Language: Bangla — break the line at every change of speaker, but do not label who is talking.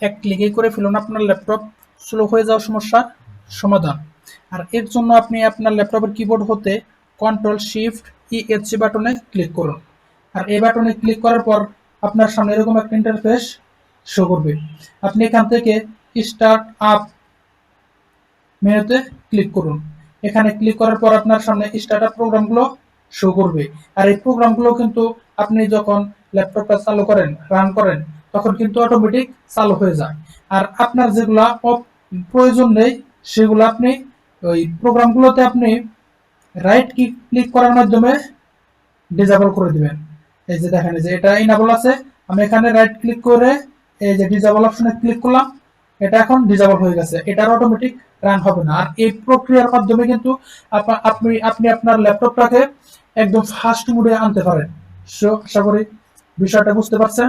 এক ক্লিকে করে ফেলুন, আপনার ল্যাপটপ স্লো হয়ে যাওয়ার সমস্যার সমাধান। আর এর জন্য আপনি আপনার ল্যাপটপের কিবোর্ড হতে কন্ট্রোল শিফট ই এইচসি বাটনে ক্লিক করুন। আর এই বাটনে ক্লিক করার পর আপনার সামনে এরকম একটা ইন্টারফেস শো করবে। আপনি এখান থেকে স্টার্ট আপ মেনুতে ক্লিক করুন। এখানে ক্লিক করার পর আপনার সামনে স্টার্ট আপ প্রোগ্রামগুলো শো করবে। আর এই প্রোগ্রামগুলো কিন্তু আপনি যখন ল্যাপটপটা চালু করেন রান করেন তখন কিন্তু অটোমেটিক চালু হয়ে যায়। আর আপনার যেগুলা প্রয়োজন নেই, সেগুলো আপনি ওই প্রোগ্রামগুলোতে আপনি রাইট ক্লিক করার মাধ্যমে ডিজেবল করে দিবেন। এই যে দেখেন যে এটা ইনাবল আছে। আমি এখানে রাইট ক্লিক করে এই যে ডিজেবল অপশনে ক্লিক করলাম। এটা এখন ডিজেবল হয়ে গেছে। এটার অটোমেটিক রান হবে না। আর এই প্রক্রিয়ার মাধ্যমে কিন্তু আপনি আপনি আপনার ল্যাপটপটাকে একদম ফাস্ট মোডে আনতে পারেন। সো আশা করি বিষয়টা বুঝতে পারছেন।